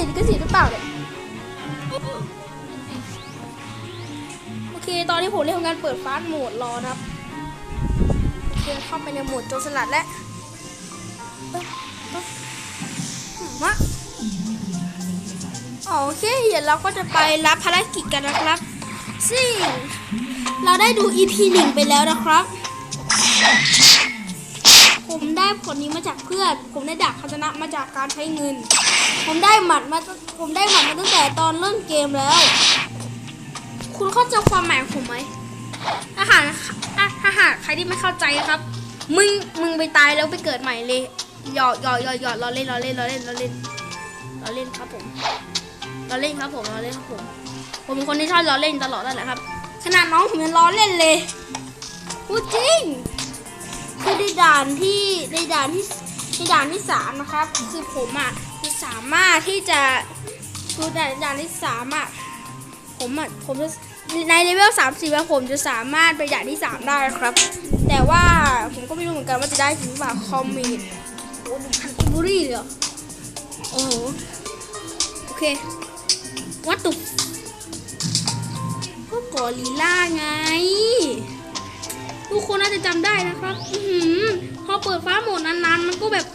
ติดลิขสิทธิ์หรือเปล่าเนี่ยโอเคตอนนี้ผมได้ทำการเปิดฟาสโหมดรอนะครับโอเคเข้าไปในโหมดโจรสลัดแล้วมวะโอเคเดี๋ยวเราก็จะไปรับภารกิจกันนะครับซึ่งเราได้ดู EP หนึ่งไปแล้วนะครับ ผมได้ผลนี้มาจากเพื่อน ผมได้ดาบพัฒนะมาจากการใช้เงิน ผมได้หมัดมาตั้งผมได้หมัดมาตั้งแต่ตอนเริ่มเกมแล้ว คุณเข้าใจความหมายของผมไหมถ้าหากถ้าถ้าหากใครที่ไม่เข้าใจนะครับ มึงมึงไปตายแล้วไปเกิดใหม่เลยหยอกหยอกหยอกหยอกเราเล่นเราเล่นเราเล่นเราเล่นเราเล่นครับผมเราเล่นครับผมเราเล่นครับผม ผมเป็นคนที่ชอบล้อเล่นตลอดนั่นแหละครับ ขนาดน้องผมยังล้อเล่นเลยพูดจริงคือในด่านที่ในด่านที่ในด่านที่สามนะครับ คือผมอะ จะสามารถที่จะคือด่านด่านที่สามอะผมอะผมจะในเลเวลสามสิบผมจะสามารถไปด่านที่สามได้ครับ แต่ว่าผมก็ไม่รู้เหมือนกันว่าจะได้จริงหรือเปล่าคอมมิตโอ้หนึ่งพันบุรีเลยเหรอโอ้โหโอเควัตถุก็กอริลล่าไง ทุกคนน่าจะจำได้นะครับ อือหือพอเปิดฟ้าโหมดนานๆ มันก็แบบ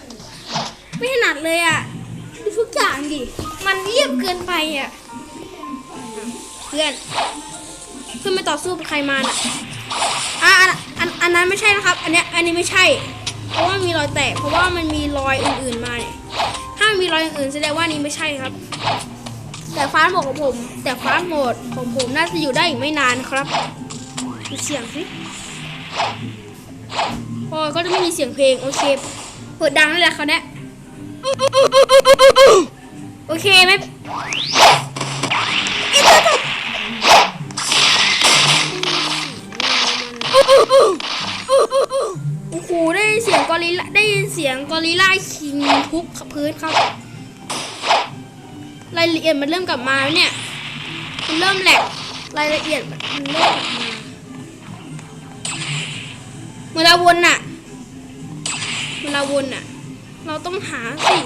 ไม่ถนัดเลยอะ่ะ ทุกอย่างดิ มันเรียบเกินไปอะ เพื่อน เพื่อนไม่ต่อสู้กับใครมาน่ะอะอันอันอันนั้นไม่ใช่นะครับ อันเนี้ยอันนี้ไม่ใช่ เพราะว่ามีรอยแตก เพราะว่ามันมีรอยอื่นๆมาเนี่ย ถ้ามีรอยอื่นแสดงว่านี้ไม่ใช่ครับ แต่ฟ้าโหมดของผม แต่ฟ้าโหมดของผมน่าจะอยู่ได้อีกไม่นานครับดูเสียงสิพอก็จะไม่มีเสียงเพลงโอเคเปิดดังนั่นแหละเขาเนี้ย โอเคไหมโอ้โหได้ยินเสียงกอริลลาได้ยินเสียงกอริลลาคิงทุบพื้นครับรายละเอียดมันเริ่มกลับมาแล้วเนี่ยมันเริ่มแหลกรายละเอียดมันเริ่มกลับมาเวลาวนน่ะเวลาวนน่ะ เราต้องหาสิ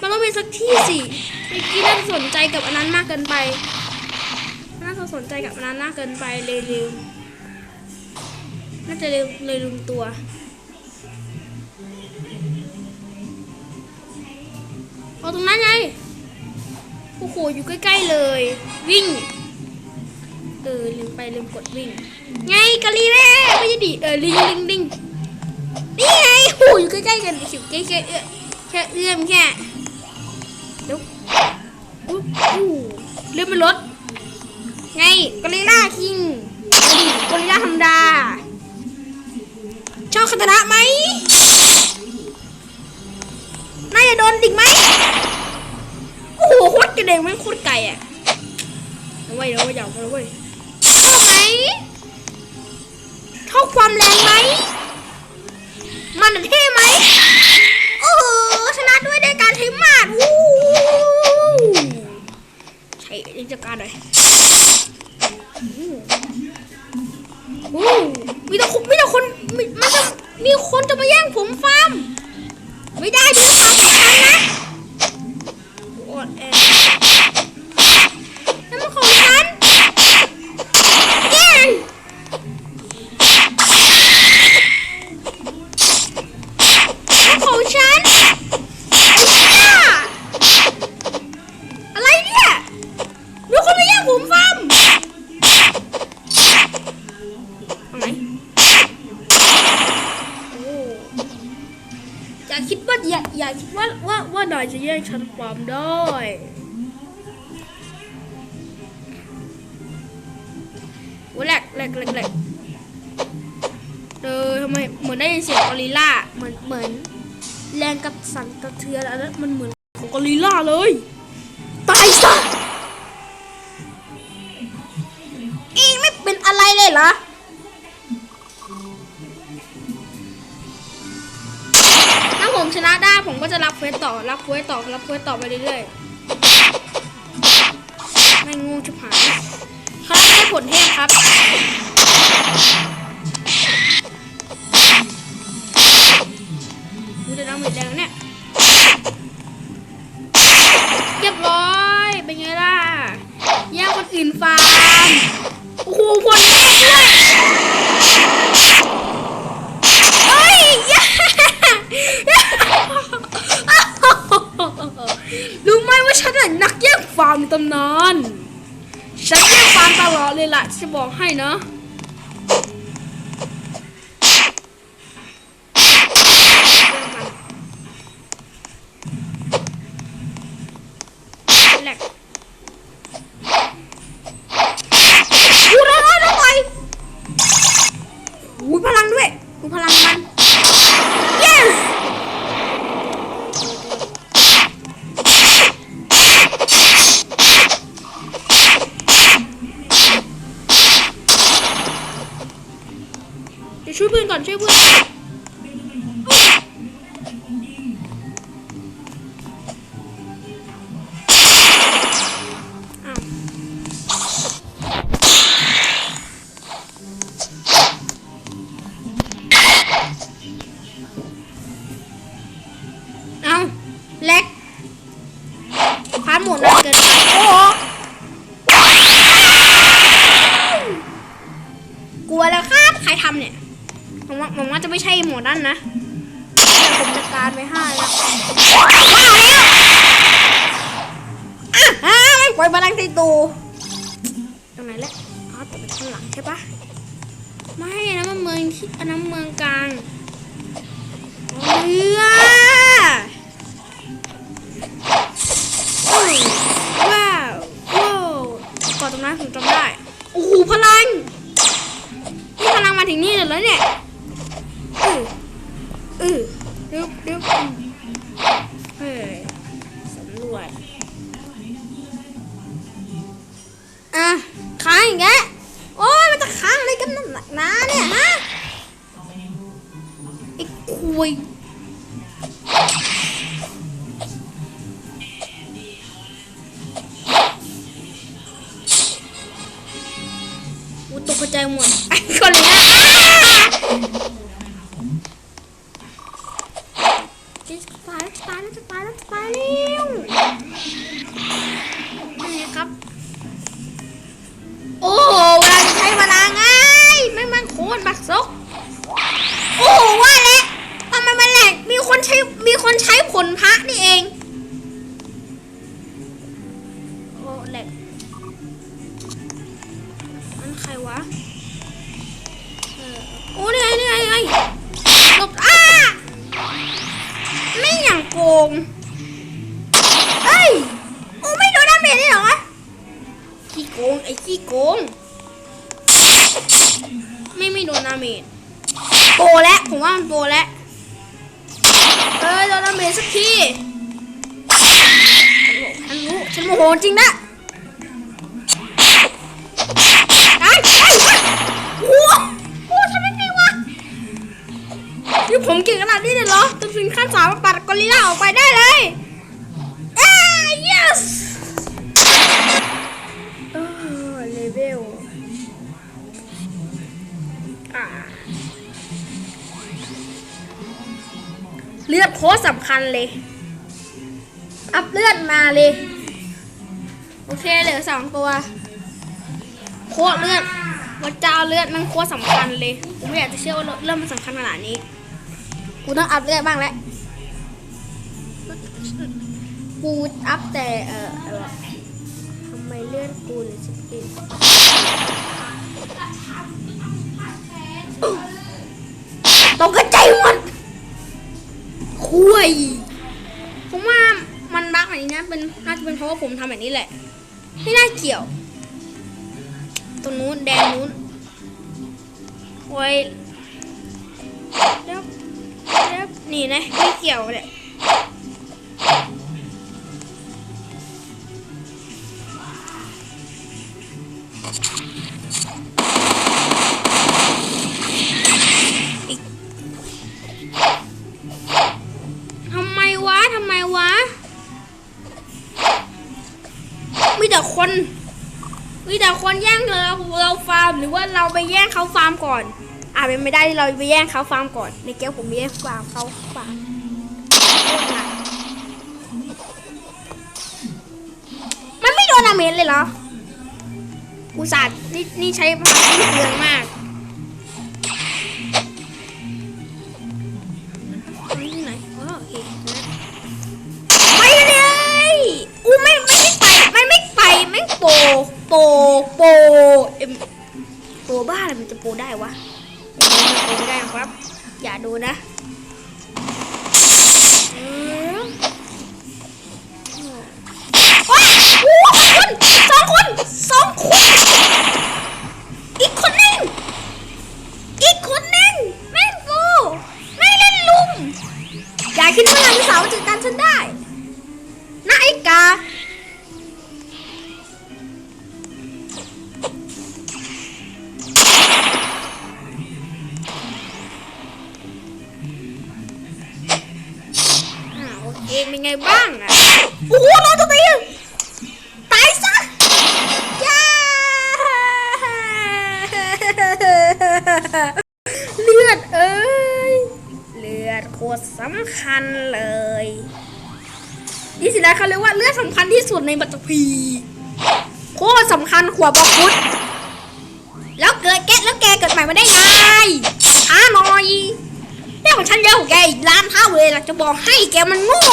มันต้องมีสักที่สิเมื่อกี้น่าจะสนใจกับอันนั้นมากเกินไปน่าจะสนใจกับอันนั้นมากเกินไปเลยลืมน่าจะเลยเลยลืมตัวเอาตรงนั้นไงโอ้โหอยู่ใกล้ๆเลย วิ่งเออลืมไปลืมกดวิ่ง ไงกะลีแม่ไม่ใช่ดิเออลิงลิงลิงนี่ไงโอ้ยอยู่ใกล้ๆกันสิวใกล้ๆเออ แค่เอื้อมแค่เดี๋ยวอู้อู้เลื่อนไปรถไงกอริลล่าคิงกอริลล่าธรรมดา ชอบคาตานะไหมน่าจะโดนดิ่งไหมโอ้โหโคตรกระเด็นแม่งโคตรไกลอะเอาไว้เอาไว้อย่าเอาไว้ชอบไหมชอบความแรงไหมมันน่ะเท่ไหม หน่อย อย่าคิดว่าอย่าคิดว่าว่าว่านายจะแย่งฉันความได้โอ้แหลกแหลกแหลกแหลกเออทำไมเหมือนได้ยินเสียงกอริลล่าเหมือนเหมือน แรงกับสั่นกระเทือนอันนั้นมันเหมือนของกอริลล่าเลย ตายซะองไม่เป็นอะไรเลยเหรอ ผมชนะได้ผมก็จะรับเควสต่อ รับเควสต่อ รับเควสต่อไปเรื่อยๆ ไม่งงชิบหายครับได้ผลเทพครับ เล็กพาร์ทหมดนานเกินไปโอ้โหกลัวแล้วครับ ใครทำเนี่ยผมว่าผมว่าจะไม่ใช่หมวดนั่นนะแต่ผมจัดการไปห้าแล้วว้าวแล้วอะอะปล่อยพลังตีตูตรงไหนแหละอ๋อแต่เป็นข้างหลังใช่ปะไม่นนะมันเมืองที่อันนั้นเมืองกลางเรือ ก่อนะผมจำได้ โอ้โหพลังนี่พลังมาถึงนี่เลยแล้วเนี่ย อืออือดึบดึบ อริลลาออกไปได้เลยเอ้ย yes เออเลเวลอ่าเลือดโค้ชสำคัญเลย อัพเลือดมาเลย โอเคเหลือสองตัว โค้ชเลือดวัดเจ้าเลือดมันโค้ชสำคัญเลยผมไม่อยากจะเชื่อว่าเรื่องมันสำคัญขนาดนี้ กูต้องอัพเลือดบ้างแล้ว กูอัพแต่เอออทำไมเลื่อดกูเลยสิบเอ็ดตกกระใจหมดคุยผมว่ามันบักแบบนี้นะเป็นน่าจะเป็นเพราะว่าผมทำแบบนี้แหละ ไม่น่าเกี่ยว ตรงนู้นแดงนู้นโอ้ยแล้วแล้วนี่นะไม่เกี่ยวเลย แต่คนมีแต่คนแย่งเราเราฟาร์มหรือว่าเราไปแย่งเขาฟาร์มก่อนอ่าเป็นไม่ได้ที่เราไปแย่งเขาฟาร์มก่อน ในแก้วผมแย่งฟาร์มเขาฟาร์มมันไม่โดมตรเลยเหรออุตส่าห์นี่นี่ใช้พลังที่เปลืองมาก บ้าอะไรมันจะโปได้วะโปไม่ได้นะครับ อย่าดูนะเออว้าวโอ้สองคนสองคน อีกคนนึงอีกคนนึงแม่งกูไม่เล่นลุม อย่าคิดว่าหลังเสาจัดการฉันได้ เลือดเอ้ย เลือดโคตรสำคัญเลย นี่สินะเขาเรียกว่าเลือดสำคัญที่สุดในบัตรพีโคตรสำคัญขวบประคุดแล้วเกิดแกแล้วแกเกิดใหม่มาได้ไงช้าหน่อยเรื่องของฉันเยอะกว่าแกอีกล้านเท่าเลยล่ะจะบอกให้แกมันโง่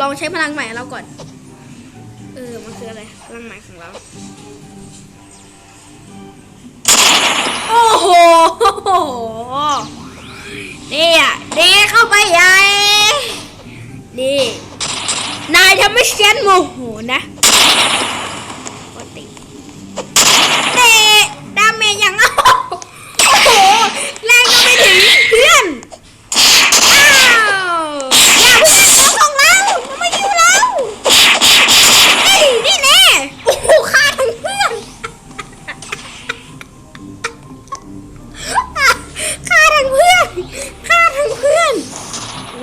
ลองใช้พลังใหม่เราก่อน เออ มันคืออะไร พลังใหม่ของเรา โอ้โห นี่อะดีเข้าไปใหญ่ นี่ นายทำให้ฉันโมโหนะปกติ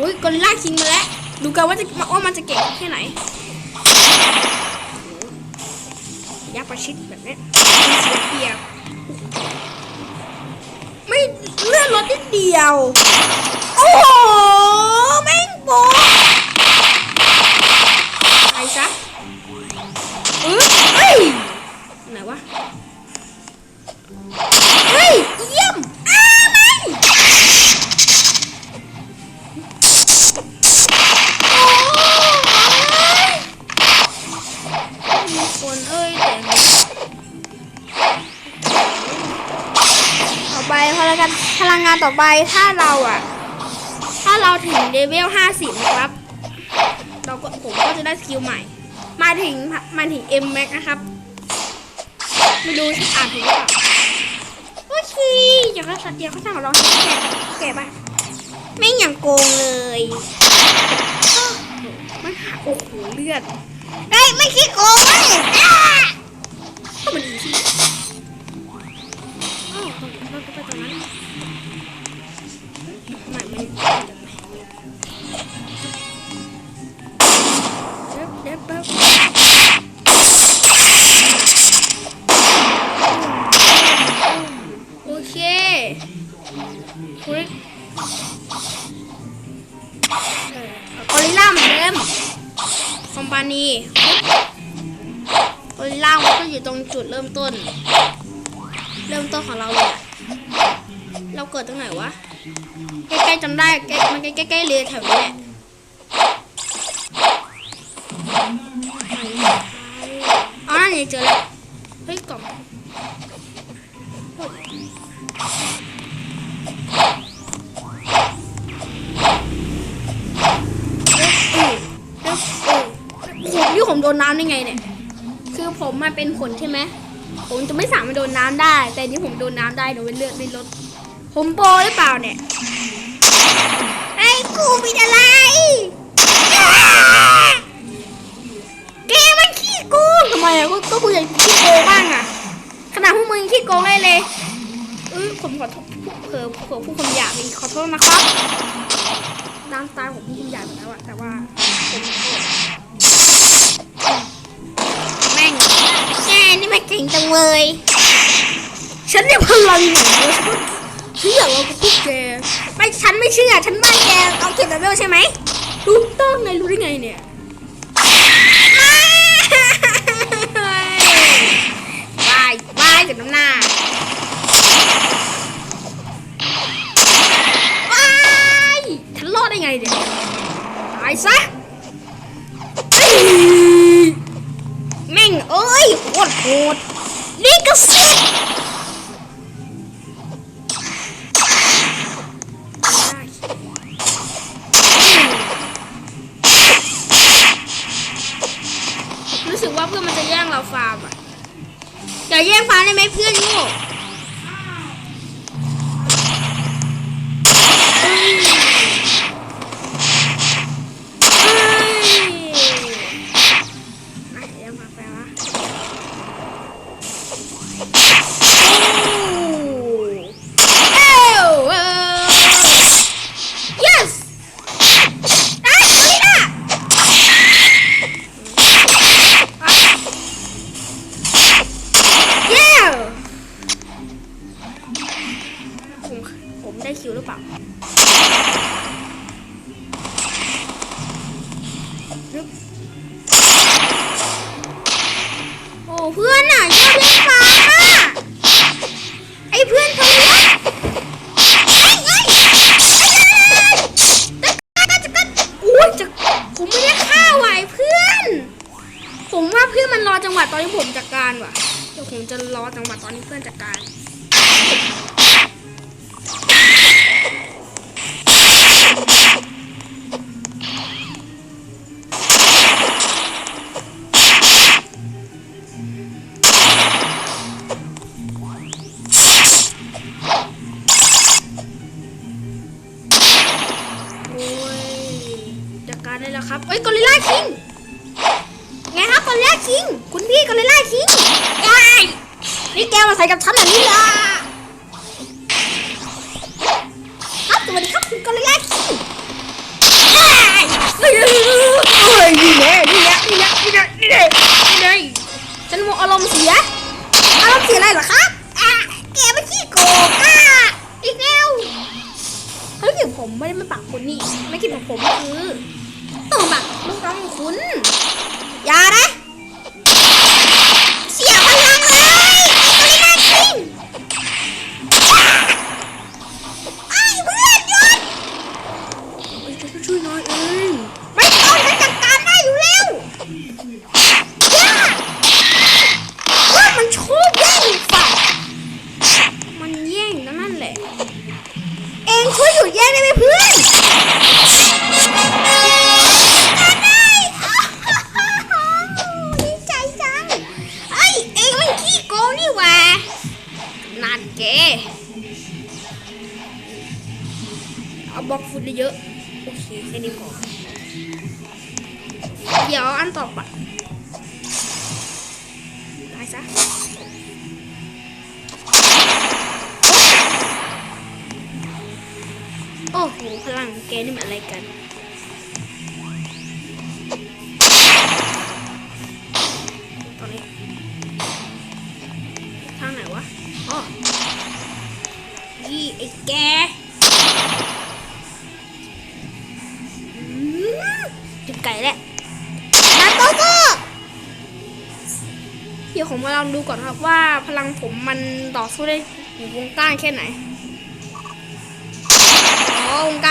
อ้ยกอลล่าคิงมาแล้ว ดูกันว่าจะว่ามันจะเก่งแค่ไหนยักประชิดแบบนี้เสียเปียไม่เลื่อนรถนิดเดียว โอ้โห แม่งโบ พลังงานพลังงานต่อไปถ้าเราอะ ถ้าเราถึงเลเวลห้าสิบนะครับ เราก็ผมก็จะได้สกิลใหม่ มาถึงมาถึง M Max นะครับไม่รู้อ่านถูกหรือเปล่าโอเคเดี๋ยวเสัตว์เดียวเขาสั่งเราแกแกบ้างไม่อย่างโกงเลยมันหาโอ้โหเลือดเฮ้ยไม่คิดโกงเว้ยก็มันดีที่ เราจะไปตรงนั้นม่ไม่เด็บเด็บเด็บโอเคคุณกอริลล่าเหมือนเดิมคอมพานีตัวล่ามันก็อยู่ตรงจุดเริ่มต้น เริ่มต้นของเราเลย เราเกิดตรงไหนวะ ใกล้ๆจำได้ใกล้มันใกล้ๆเรือแถวนี้แหละอ๋อนี่เจอแล้ว เฮ้ยกล่องผมยี่ผมโดนน้ำได้ไงเนี่ย คือผมมาเป็นผลใช่ไหม ผมจะไม่สามารถโดนน้ำได้ แต่นี่ผมโดนน้ำได้โดนเลือดเป็นรถ ผมโปรหรือเปล่าเนี่ย ไอ้กูเป็นอะไร แกมันขี้โกงทำไมอะก็ก็กูอยากขี้โกงบ้างอะขนาดพวกมึงยังขี้โกงได้เลยเออผมขอโทษเผลอเผลอพูดคำหยาบอีกขอโทษนะครับน้ำตาผมพูดคำหยาบไปแล้วอะแต่ว่าผมขอโทษแม่งแกนี่ไม่เก่งจังเลยฉันเนี่ยพลังหนูเลย เชื่อว่าพวกแกไม่ฉันไม่เชื่อ ฉันไม่แกเอาเก็บแบบเวลใช่ไหมรู้ต้องไงรู้ได้ไงเนี่ยวายวายกับน้ำหน้าวายฉันรอดได้ไงเนี่ยตายซะแม่งเอ้ยโคตรโหดนี่ก็สิ เพื่อนอะชอบเล่นฟ้าอะไอ้เพื่อนคนนี้ไอ้ไอ้ไอ้จะกันโอ้ยจะผมไม่ได้ฆ่าไหวเพื่อน ผมว่าเพื่อนมันรอจังหวะตอนที่ผมจัดการว่ะ เดี๋ยวผมจะรอจังหวะตอนที่เพื่อนจัดการ ล้วครับเอ้ยกอริลลาคิงไงครับกอริลลาคิง คุณพี่กอริลลาคิงไอ้ยนี่แกมาใส่กับฉันแบบนี้ล่ะครับสวัสดีครับคุณกอริลลาคิงเอ้ยเฮ้ยเฮ้ยนี่แน่นี่แน่นี่แน่นี่แน่นี่แน่นี่แน่ฉันโมอารมณ์เสียอารมณ์เสียอะไรเหรอครับอะแกไม่ขี้โกงอะอีกแล้วเฮ้ยผมไม่ได้มาปากคุณนี่ไม่คิดของผมคือต้องปาก ลูกน้องของคุณ อย่านะ เสียพลังเลยไอ้ตัวนี้น่าจริงไอ้เพื่อนหยุดช่วยหน่อย โอ้โหพลังแกนี่มันอะไรกัน ตอนนี้ทางไหนวะอ๋อนี่ไอ้แกจุดไก่แหละนาโตโต้เดี๋ยวผมมาลองดูก่อนครับว่าพลังผมมันต่อสู้ได้อยู่วงกว้างแค่ไหน อ๋อวงก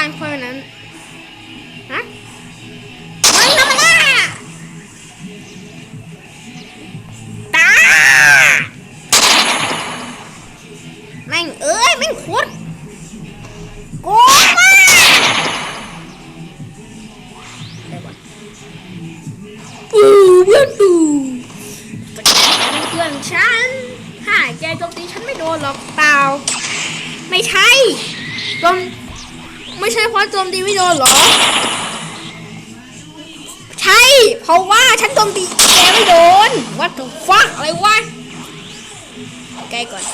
มตีไม่โดนเหรอ ใช่ เพราะว่าฉันโจมตีแกไม่โดนว่าถูกฟักอะไรวะใกล้ก่อน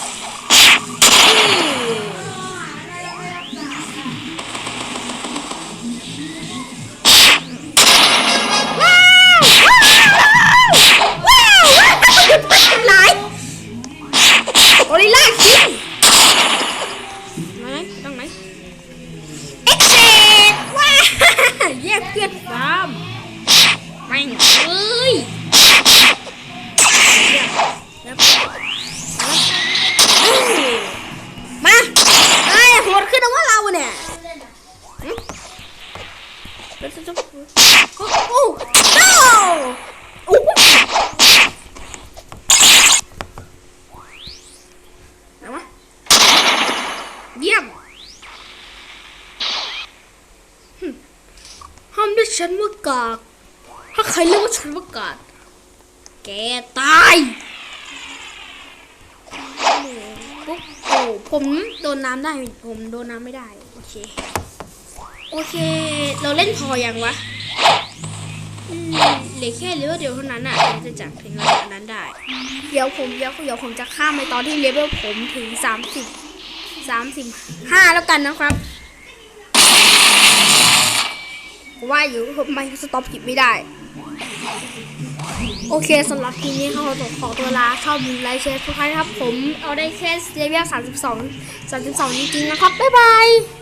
ห้ามเรียกฉันว่ากาก ถ้าใครเรียกว่าฉันว่ากาก แกตายปุ๊บโอ้ผมโดนน้ำได้ ผมโดนน้ำไม่ได้ โอเค โอเค เราเล่นพออยังวะเหลือแค่เลเวลเดียวเท่านั้นอะจะจับถึงระดับนั้นได้ เดี๋ยวผมเดี๋ยวเดี๋ยวผมจะข้ามไปตอนที่เลเวลผมถึงสามสิบสามสิบห้าแล้วกันนะครับ ว่าอยู่ทำไมสต็อปกิบไม่ได้ โอเคสำหรับทีนี้เขาขอขอตัวลาชอบดูไลค์แชร์ทุกท่านครับ ผมเอาได้แค่เลเวล32 32จริงๆนะครับ บ๊ายบาย